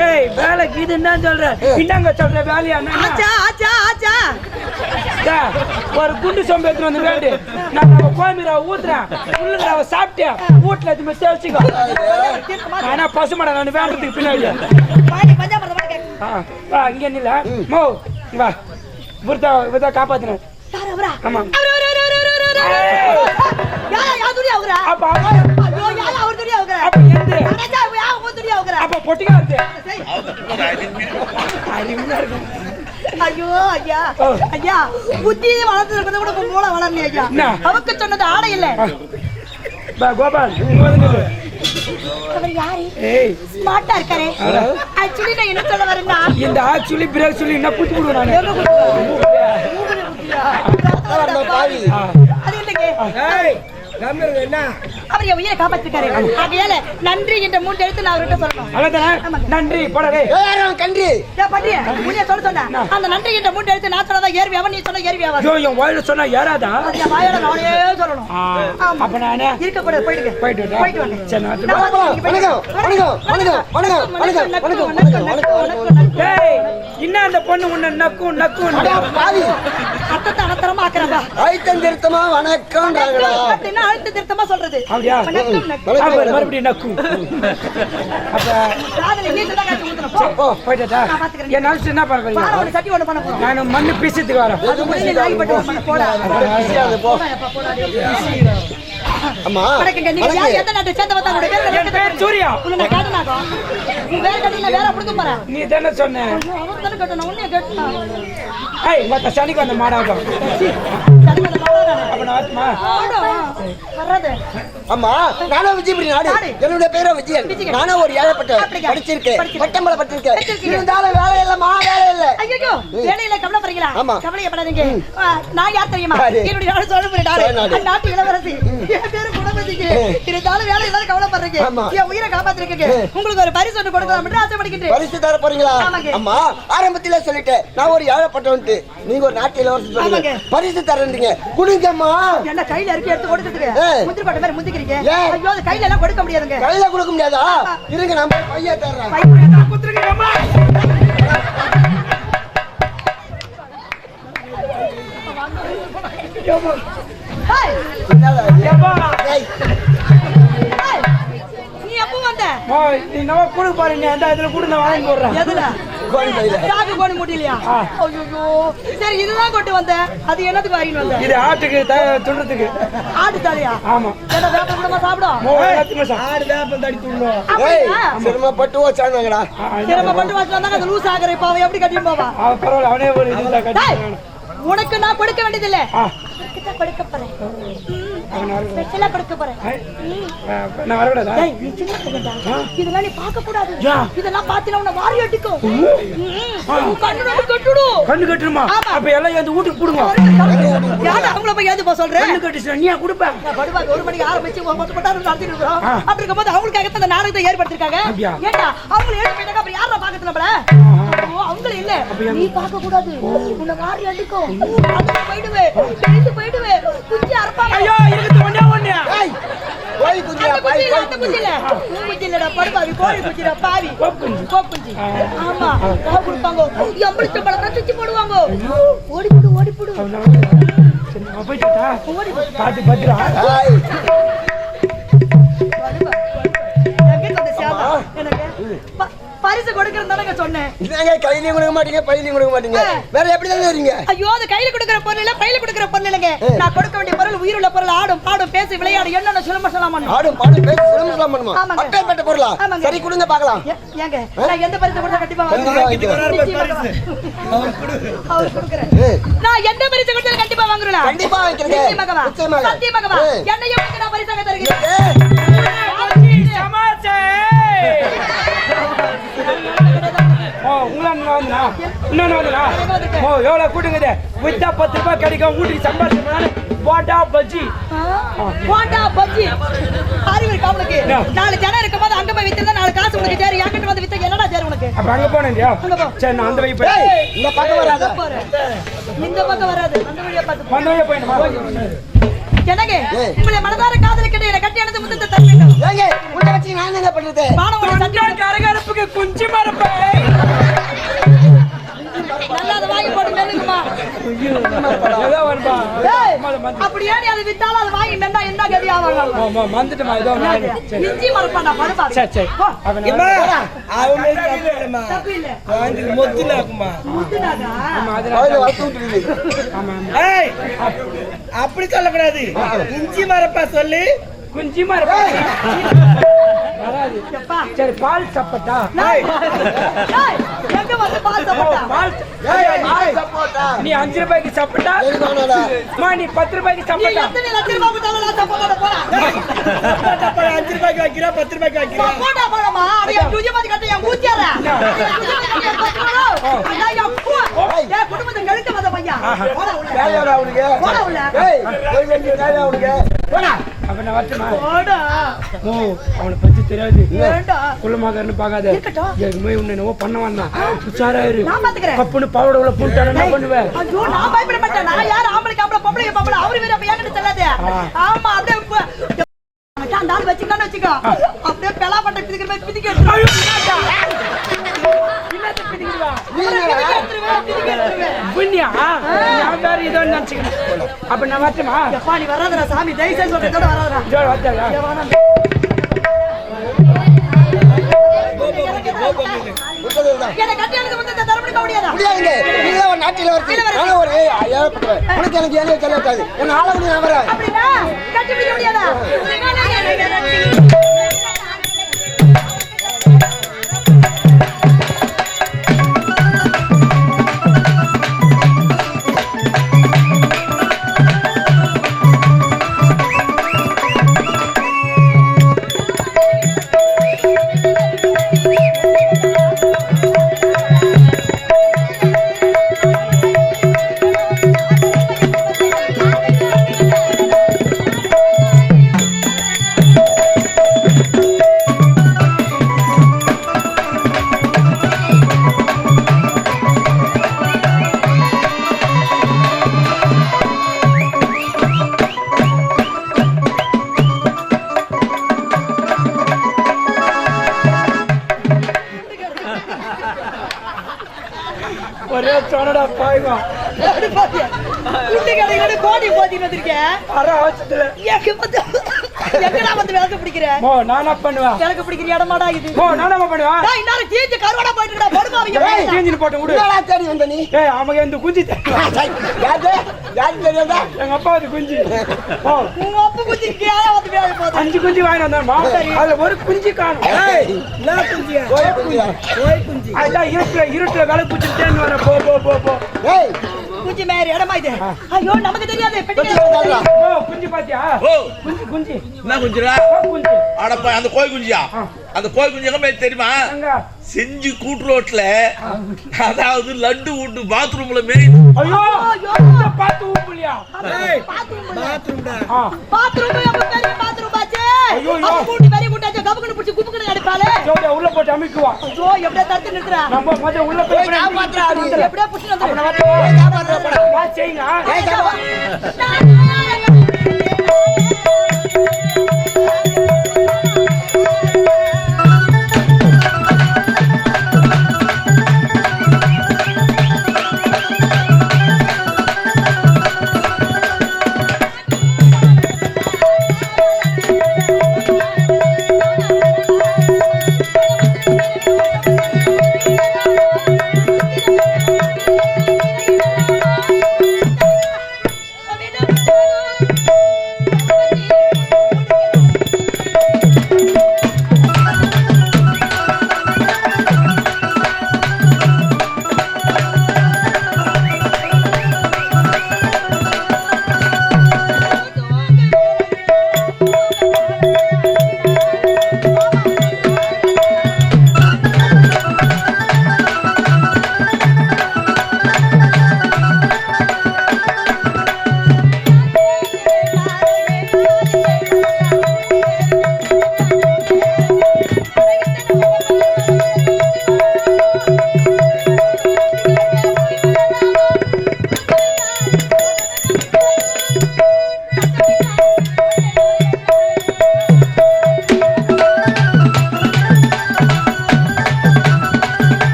ஏய் வேலைக்கு இது என்ன சொல்ற என்னங்க சொல்ற வேலையா? ஆச்சா ஆச்சா ஆச்சா ஒரு குண்டு சொம்பு எடுத்துட்டு வந்து வேண்டு நான் நம்ம கோயம்பீரா ஊத்துறேன் உள்ளுங்க அவ சாப்பிட்டேன் வீட்டுல எதுவுமே தேய்ச்சிக்கோ ஆனா பசுமாடை நான் வேண்டதுக்கு பின்னாடி இங்க நில்ல மோ வா காப்பாத்துறேன் யார் அவரா ஆமா? அப்ப அவர் அவரா? அப்ப எந்த துணியா அவரா? அப்ப பொட்டிக்கா இருக்கு ஐயோ, ஐயா. ஐயா, புத்தியை வளர்த்ததுக்கு கூட உங்க மூளை வளரலையே ஐயா. என்ன? அவக்கு சொன்னது ஆடை இல்ல. கோபால் அவர் யாரு? ஸ்மார்ட்டா இருக்காரே. நான் என்ன சொல்ல வரேன்னா, இந்த ஆக்சுவலி பிரேக் சொல்லி விடுவேன் நானு. அது இல்லைங்க. என்ன அவர் என் உயிரை காப்பாத்திருக்காரு ஆகையால நன்றி என்ற மூன்று எழுத்து நான் அவர்கிட்ட சொல்லணும் நன்றி போடவே கன்றி ஏன் பண்றிய? உன்னைய சொல்ல சொன்னேன். அந்த நன்றி என்ற மூன்று எழுத்து நான் சொன்னதா ஏறி அவன் நீ சொன்ன ஏறி அவன் என் வாயில சொன்னா அது என் வாயால நானே சொல்லணும். அப்ப நானே இருக்கக்கூடாது போயிடுங்க போயிட்டு? போயிட்டு வாங்க சரி, வணக்கம், வணக்கம், வணக்கம், வணக்கம், வணக்கம், வணக்கம், வணக்கம், நக்கு, வணக்கம், இன்னும் அந்த பொண்ணு உன்னை நக்கும் நக்கும். அடா, பாவி. அத்தத்தை அனத்தரமா ஆக்குறாங்க ஐட்டம் திருத்தமா வணக்கம்ன்றாங்கடா அப்படின்னா அழுத்த திருத்தமா சொல்றது? அப்படியா? வணக்கம், நக்கு. வணக்கம், அப்ப மறுபடியும் நக்கும். அப்ப போயிட்டா. என் நாள் என்ன பண்ண பாறை போறீங்க சட்டி ஒண்ணு பண்ண போறோம். நான் மண்ணு பீசத்துக்கு வரேன். போடா. அம்மா வணக்கங்க. நீங்க யார் எந்த நாட்டை சேர்ந்தவங்க தான் உங்களுடைய பேர் என் பேர் சூர்யா உன்னை நான் கேட்டனாக்கும். நீ வேற கேட்டீங்க, வேற கொடுக்க போறேன். நீ தானே சொன்ன அவன் தானே கேட்டணும், உன்னைய கேட்டனா. ஏய் மத்த சனிக்கு வந்த மாடாகும் அம்மா நானும் விஜயபுரி நாடு. என்னுடைய பேரும் விஜயன். நானும் ஒரு ஏழைப்பட்ட? படிச்சிருக்கேன். பட்டம்பளை படிச்சிருக்கேன். இருந்தாலும் வேலை இல்லம்மா வேலை இல்ல ஐயையோ, வேலையில கவலைப்படுறீங்களா? ஆமா. நான் யார் தெரியுமா? என்னுடைய நாடு சோழபுரி நாடு. இளவரசி. என் பேரு. இருந்தாலும் வேலை இல்லாத கவலைப்படுறீங்க. ஆமா. என் உயிரை காப்பாத்திருக்கீங்க. உங்களுக்கு ஒரு பரிசு ஒன்று கொடுக்கலாம் ஆசைப்படுகின்றேன். பரிசு தர போறீங்களா. அம்மா ஆரம்பத்திலே சொல்லிட்டேன் நான் ஒரு ஏழைப்பட்டவன்ட்டு நீங்க ஒரு நாட்டு இளவரசி. பரிசு தரேன்றீங்க. குடுங்கம்மா. என்ன கையில இருக்கு எடுத்து கொடுத்துட்டு. முந்திரி கொட்டை மாதிரி முந்திக்கிறீங்க. ஐயோ அது கையில எல்லாம் கொடுக்க முடியாதுங்க. கையில கொடுக்க முடியாதா? இருங்க நான் போய் பைய தர்றேன் பை- குத்துருக்கீங்கம்மா ஏய், ஏப்பா ஏய், ஏய், ஓ, நீ நம்ம குடு பாரு நீ அந்த இதுல குடு நான் வாங்கி போடுறேன். எதுல? சாக்கு கோணி முடியலையா. ஐயோ சரி இதுதான் கொண்டு வந்த. அது என்னத்துக்கு வாங்கிட்டு வந்த? இது ஆட்டுக்கு த- துண்டுறதுக்கு. ஆட்டு தலையா? ஆமா. என்ன வேப்ப கூடமா சாப்பிடும்? ஆடு வேப்பம் தடி துண்ணும்? சிரமப்பட்டு வச்சானுங்கடா சிரம பட்டு வாசல் வந்தாங்க அது லூஸ் ஆகுற இப்ப அவன் எப்படி கட்டிட்டு போவா பரவாயில்ல அவனே ஒரு கட்டி உனக்கு நான் கொடுக்க வேண்டியதில்ல. கொடுக்க போறேன். ஸ்பெஷலா போறேன். ஐ, ஆ, நான் வரக்கூடாதா டேய், நீ சின்ன பையன்டா. இதெல்லாம் நீ பார்க்க கூடாது? இதெல்லாம் பாத்தீங்கன்னா உன்னை வாரி அடிக்கும். உன் கண்ணு ரெண்டு கட்டுடும் கண்ணு கட்டுருமா ஆமா. அப்ப எல்லாம் எந்த வீட்டுக்கு போடுங்க. யாரா அவங்கள போய் ஏது போ சொல்றேன் கண்ணு கட்டுச்சு நீ கொடுப்ப? நான் படுவாங்க. ஒரு மணிக்கு ஆரம்பிச்சு ஒரு பத்து மணி நேரம் நடத்திட்டு இருக்கிறோம் ஆ. அப்படி இருக்கும்போது அவங்களுக்காக இந்த நாடகத்தை ஏற்படுத்திருக்காங்க. அப்படியா? ஏண்டா? அவங்க ஏழு போயிட்டாங்க அப்புறம் யாரா பாக்கத்துல நம்மள? ஓ, அவங்கள இல்ல. நீ பார்க்க கூடாது. உன்னை வாரி அடிக்கும். அதுக்கு போயிடுவே. எழுந்து போயிடுவே. குச்சி ஐயோ இருக்குது ஒண்ணே ஒண்ணு கோழி குஞ்சியா கோழி படுபாவி, கோழி பாவி. ஆமா, கொடுப்பாங்க. சுத்தி போடுவாங்க. ஓடிப்புடு, ஓடிப்புடு. போயிட்டா ஓடிப்புடு. பாத்து பத்திரா பரிசு கொடுக்கறது தானங்க சொன்னேன். என்னங்க கையிலயும் கொடுக்க மாட்டீங்க பையிலையும் கொடுக்க மாட்டீங்க? வேற எப்படி தானே வரீங்க? ஐயோ அது கையில கொடுக்கிற பொருள் இல்ல பையில கொடுக்கிற பொருள் இல்லைங்க. நான் கொடுக்க வேண்டிய பொருள் உயிருள்ள பொருள் ஆடும் பாடும் பேசி விளையாடு என்னென்ன சுலம சொல்லலாம் பண்ணும். ஆடும் பாடும் பேசி சிலம்பம் பண்ணுமா? ஆமாங்க. அப்பேற்பட்ட பொருளா. சரி கொடுங்க பார்க்கலாம். ஏங்க நான் எந்த பரிசு கொடுத்தா கண்டிப்பா வாங்குறேன். அவர் கொடுக்குறேன். நான் எந்த பரிசு கொடுத்தாலும் கண்டிப்பா வாங்குறேன்? கண்டிப்பா நிச்சயமாக. சத்தியமாகவா? ஏய். என்னையும் நான் பரிசாக தருகிறேன். உங்களா வந்தா இன்னொன்னு வந்தா ஓ எவ்வளவு கூட்டுங்குது வித்தா பத்து ரூபாய் கிடைக்கும் வீட்டுக்கு சம்பாதிச்சு போட்டா பஜ்ஜி போண்டா பஜ்ஜி அறிவு இருக்கா உனக்கு? நாலு ஜனம் இருக்கும்போது அங்க போய் வித்திருந்தா நாலு காசு உனக்கு சேரு என்கிட்ட வந்து வித்த என்னடா சேரு உனக்கு அப்ப அங்க போனேன் இல்லையா அங்க போ. சரி நான் அந்த வழி போய் இந்த பக்கம் வராத. இந்த பக்கம் வராது அந்த வழியா பார்த்து போ. வந்த வழியா போயிடுமா. உங்களை மனதார என்னை கட்டி அணைத்து முத்தத்தை தர வேண்டும் ஏங்க உன்னை வச்சு நான் என்ன பண்றது மாணவனை சத்தியம் அரகரப்புக்கு குஞ்சு மரப்பை அப்படியே அதை வித்தாலும் அதை வாங்கி மெண்டா என்ன கதி ஆவாங்க ஏதோ இஞ்சி சரி சரி. அவனே அப்படி சொல்லக்கூடாது. இஞ்சி மரப்பா சொல்லு. குஞ்சு மரப்பை சரி பால் சப்பட்டா. நீ அஞ்சு ரூபாய்க்கு சாப்பிட்டா? நீ பத்து ரூபாய்க்கு சாப்பிட்டா? அஞ்சு ரூபாய்க்கு வைக்கிறா பத்து ரூபாய்க்கு வைக்கிறா குடும்பத்தை கழுத்து வந்த பையன். போடா உள்ள? போடா உள்ள? போடா. அப்ப நான் வரட்டுமா? ஓ அவனை பத்தி தெரியாது. வேண்டாம் குள்ளமாக்காரன்னு பார்க்காத. இருக்கட்டும். ஏற்கனவே உன்னை என்னவோ பண்ண வந்தான். உஷாரா இரு கப்புன்னு பாவட உள்ள போட்டான என்ன பண்ணுவேன் ஐயோ நான் பயப்பட மாட்டேன். நான் யார்? ஆம்பளைக்கு ஆம்பளை பொம்பளைக்கு பொம்பளை. அவரு வேற அப்ப சொல்லாதே. ஆமா அப்படியே மச்சான், அந்த ஆள் வச்சுக்கலாம்னு வச்சுக்கோ. அப்படியே பெலா பட்டை பிதிக்கிற மாதிரி பிதிக்க அப்ப நான் வரட்டுமா? எப்பா நீ வராதடா சாமி. தயவு நாட்டில. உனக்கு எனக்கு ஏழை செல்லட்டாது உன் ஆள முடியாதா? ஒரே எங்க வந்து எங்கடா வந்து விளக்கு பிடிக்கிற? மோ நானா பண்ணுவேன்? விளக்கு பிடிக்கிற இடமாடா இது. மோ நானாமா பண்ணுவேன்? டேய் இன்னாரு தீஞ்சு கருவாடா போயிட்டு இருக்கடா படுமா அவங்க கேஞ்சின்னு போட்டு விடு. என்னடா தேடி வந்த நீ? அவங்க இந்த குஞ்சு யாரு யாரு தெரியாதா? எங்க அப்பா அது குஞ்சு. ஓ உங்க அப்பா குஞ்சு கேயா வந்து வேலை அஞ்சு குஞ்சு வாங்கி வந்தாமா அதுல ஒரு குஞ்சு காணும். ஏய், என்ன குஞ்சு. அதான் இருட்டுல இருட்டுல வேலை குச்சிட்டேன்னு வர போ போ போ போ. குஞ்சு மேரி இடமா இது ஐயோ நமக்கு தெரியாது குஞ்சு பாத்தியா? ஓ. குஞ்சு குஞ்சு. என்ன குஞ்சுடா? குஞ்சு. அடப்பா அந்த கோழி குஞ்சியா. அந்த கோழி குஞ்சு எங்க தெரியுமா? செஞ்சு கூட்டு ரோட்ல அதாவது லட்டு விட்டு பாத்ரூம்ல மேய் ஐயோ பாத்ரூம் பாத்ரூம் பாத்ரூம் கூட்டி பெரிய கூட்டாச்சு கபக்குன்னு பிடிச்சி குப்புக்குன்னு அடிப்பாளே ஜோடியா உள்ள போட்டு அமைக்குவா ஐயோ எப்படியா தடுத்து நிறுத்துறா நம்ம முதல்ல உள்ள போய் காப்பாத்துறா. எப்படியா புடிச்சு வந்து காப்பாத்துறா செய்யுங்க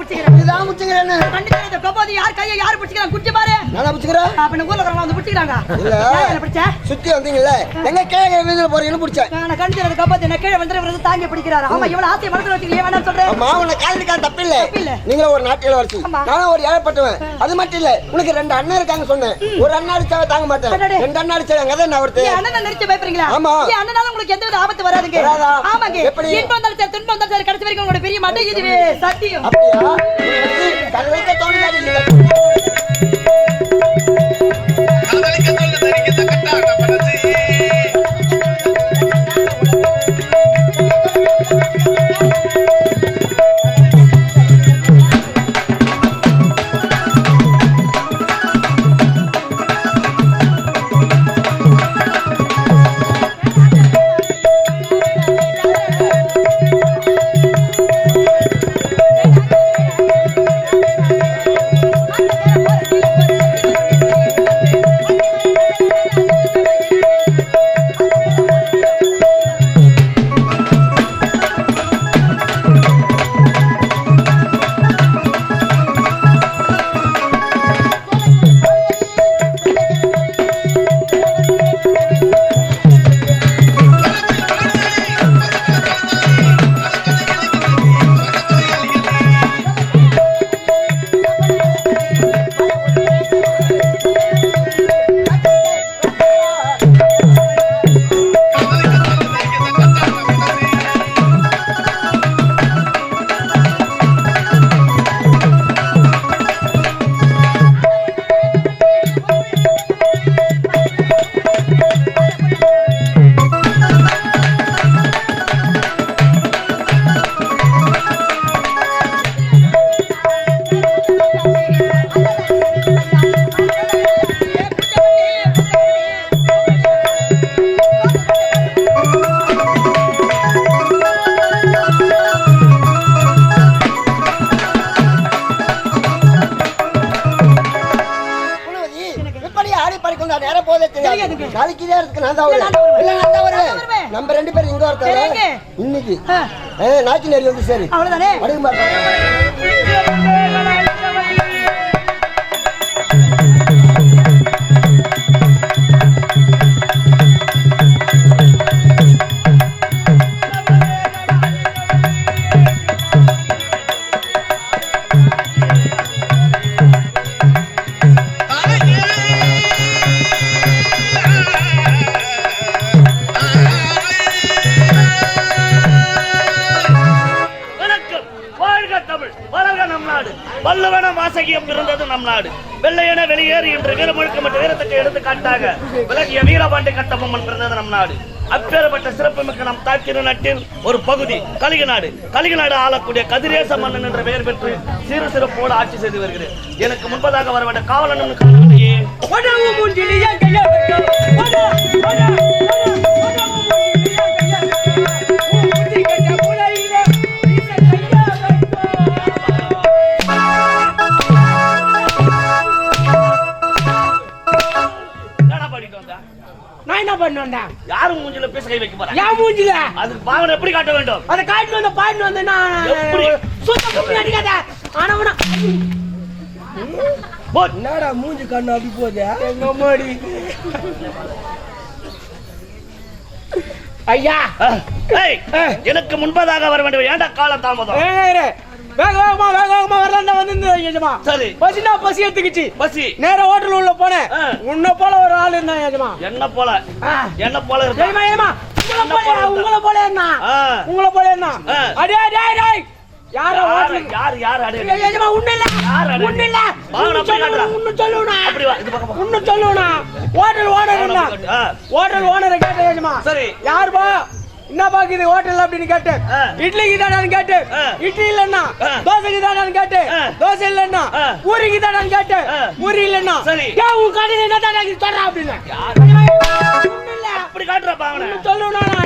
பிடிச்சிக்கிறேம்மா இதுதான் பிடிச்சிக்கிறேன்னு. இந்த கோபாதி யார் கையை யார் பிடிச்சிக்கிறாங்க குடிச்சு பாரு. நானா பிடிச்சிக்கிறேன்? அப்ப இந்த ஊர்ல வந்து பிடிச்சிக்கிறாங்க? இல்ல. என்ன பிடிச்ச? சுத்தி வந்தீங்கல்ல? எங்க கீழே வீதியில போறீங்கன்னு பிடிச்சேன் நான் கண்டிப்பா கோபாதி என்ன கீழே வந்து இவரது தாங்கி பிடிக்கிறாரு. ஆமா இவ்வளவு ஆசையை மனசுல வச்சுக்க ஏன் வேணாம்னு சொல்றேன்? அம்மா உன்னை காதலிக்காத தப்பில்ல தப்பில்ல. நீங்களும் ஒரு நாட்டில வரிசை ஆமா. நானும் ஒரு ஏழைப்பட்டவன். அது மட்டும் இல்ல உனக்கு ரெண்டு அண்ணன் இருக்காங்க சொன்னேன். ஒரு அண்ணன் அடிச்சா தாங்க மாட்டேன். ரெண்டு அண்ணன் அடிச்சாங்க அதான் நான் ஒருத்தர் அண்ணனை நெரிச்சு பயப்படுறீங்களா? ஆமா. அண்ணனால உங்களுக்கு எந்த வித ஆபத்து வராதுங்க. வராதா? ஆமாங்க. எப்படி? இன்பம் வந்தாலும் துன்பம் வந்தாலும் கடைசி வரைக்கும் உங்களோட பெரிய மாட்டேன் இதுவே. சத்தியம். அப்படியா? கல்விக்க தோணுதாடி கொண்டாடுகிறோம் இதே இடத்துக்கு நான் தான் வருவேன். நான் தான் வருவேன். நம்ம ரெண்டு பேரும் இங்க ஒருத்தர்? இன்னைக்கு. நாச்சி நேரி வந்து சரி. அவ்வளவுதானே? அடிக்க மாட்டேன் வாசகியம் இருந்தது நம் நாடு. வெள்ளையன வெளியேறு என்று வீரமுழுக்க மற்றும் வீரத்துக்கு எடுத்துக்காட்டாக விலகிய வீரபாண்டி கட்டபொம்மன் பிறந்தது நம் நாடு. அப்பேற்பட்ட சிறப்புமிக்க நம் தாக்கிர நாட்டின் ஒரு பகுதி கலிக நாடு கலிக நாடு ஆளக்கூடிய கதிரேச மன்னன் என்ற பெயர் பெற்று சிறு சிறப்போடு ஆட்சி செய்து வருகிறது எனக்கு முன்பதாக வரவேண்ட காவலன் யாரும் மூஞ்சில பேச கை வைக்க போறா? என் மூஞ்சில? அதுக்கு பாவனை எப்படி காட்ட வேண்டும்? அதை காட்டிட்டு வந்து பாடிட்டு வந்து நான் எப்படி? சுத்த குப்பி அடிக்காத. ஆனவனா போ என்னடா மூஞ்சி கண்ணு அப்படி போகுது? எங்க அம்மாடி ஐயா. எனக்கு முன்பதாக வர வேண்டும் ஏன்டா காலம் தாமதம். வேக வேகமா வேக வேகமா வரலான்னு வந்து எஜமா சரி. பசினா பசி எடுத்துக்கிச்சு. பசி. நேரா ஹோட்டல் உள்ள போனேன். உன்னை போல ஒரு ஆள் இருந்தான் எஜமா என்ன போல. என்ன போல தெரியுமா ஏமா உங்களை போல என்ன. உங்களை போல என்ன. அடே அடே அடே. யார யாரு யாரு யாரு அடி. ஏஜமா உன்ன இல்ல. யார் அடி? உன்ன இல்ல. உன்னை சொல்லணும் அப்படி வா, இது பக்கம். உன்னை ஹோட்டல் ஓனர் ஆ. ஹோட்டல் ஓனரை கேட்டேன் ஏஜமா சரி. யாருப்பா என்ன பாக்குது ஹோட்டல் அப்படின்னு கேட்டு ஆ. இட்லிக்கு தானான்னு கேட்டு ஆ. இட்லி இல்லன்னா. தோசைக்கு தானான்னு கேட்டு ஆ. தோசை இல்லன்னா. பூரிக்கு தானான்னு கேட்டு ஆ. பூரி இல்லன்னா சரி. ஏன் உன் கடையில என்ன தானே சொல்றா அப்படின்னு. அப்படி காட்டுற பாவனை ஒண்ணும் சொல்லணும்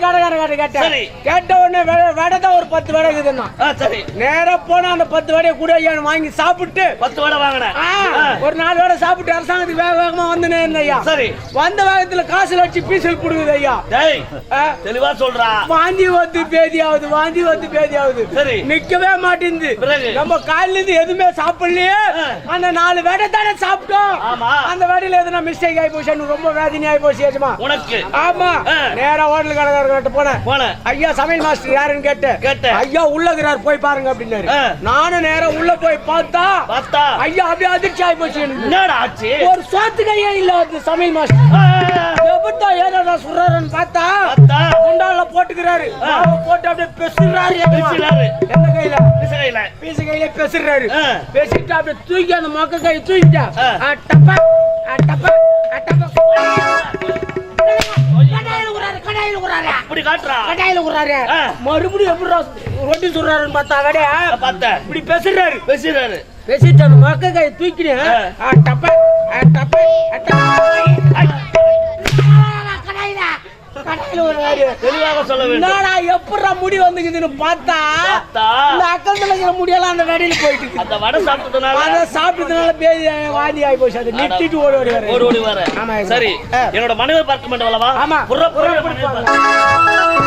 கிட்ட கேட்டேன். சரி. கேட்ட உடனே வெ- வடை தான் ஒரு பத்து வடை இருக்குதுன்னா ஆ, சரி. நேரா போனா அந்த பத்து வடையை கூட வாங்கி சாப்பிட்டு. பத்து வடை வாங்கினேன் ஆ, ஆ. ஒரு நாலு வடை சாப்பிட்டு அரசாங்கத்துக்கு வேக வேகமா வந்துனே இருந்தேன் ஐயா? சரி. வந்த வேகத்துல காசுல வச்சு பீசல் புடுங்குது ஐயா. தெளிவா சொல்றா. வாந்தி வந்து பேதி ஆகுது வாந்தி வந்து பேதி ஆகுது சரி. நிக்கவே மாட்டேங்குது? நம்ம காலையில இருந்து எதுவுமே சாப்பிடலையே. அந்த நாலு வேடை தானே சாப்பிட்டோம். ஆமா. அந்த வேடையில எதுனா மிஸ்டேக் ஆகி போச்சு ரொம்ப வேதனை ஆகி போச்சு உனக்கு. ஆமா. நேரா ஹோட்டல் கடைக்காரர்கிட்ட போனேன் போனேன் ஐயா சமையல் மாஸ்டர் யாருன்னு கேட்டேன் கேட்டேன். ஐயா உள்ள இருக்கிறார் போய் பாருங்க அப்படின்னாரு. நானும் நேரா உள்ள போய் பார்த்தா பார்த்தா. ஐயா அப்படியே அதிர்ச்சி ஆகி போச்சு என்னடா ஆச்சு? ஒரு சோத்து கையே இல்ல அந்த சமையல் மாஸ்டர். எப்படா ஏதா சொல்றாருன்னு பார்த்தா பார்த்தா. குண்டால போட்டுக்கிறாரு. போட்டு அப்படியே பெசுறாரு. எந்த கையில? பிசகையில. பீசு கையில பெசுறாரு. பேசிட்டு அப்படியே தூக்கி அந்த மொக்க கை தூக்கிட்டா. டப்பா. டப்பா. டப்பா. இப்படி காட்டுறா. கடாயில உறாரு ஆ. மறுபடியும் எப்படி ரொட்டி சொல்றாருன்னு பார்த்தா கடைய பார்த்தேன். இப்படி பெசுறாரு. பேசுறாரு பேசிட்டு அந்த மொக்க கை. ஆ, டப்பா. டப்பா. தெளிவாக சொல்ல வேண்டும். என்னடா எப்படா முடி வந்துக்குதுன்னு பார்த்தா? இந்த அக்கத்துல இருக்கிற முடியெல்லாம் அந்த வெடியில போயிட்டு. அந்த வடை சாப்பிட்டதுனால? அதை சாப்பிட்டதுனால பேதி வாந்தி ஆகி போச்சு. அது நிறுத்திட்டு ஓடி ஓடி வர ஓடி ஓடி வர ஆமா. சரி. என்னோட மனைவி பார்க்க ஆமா. புற புற புற மனைவி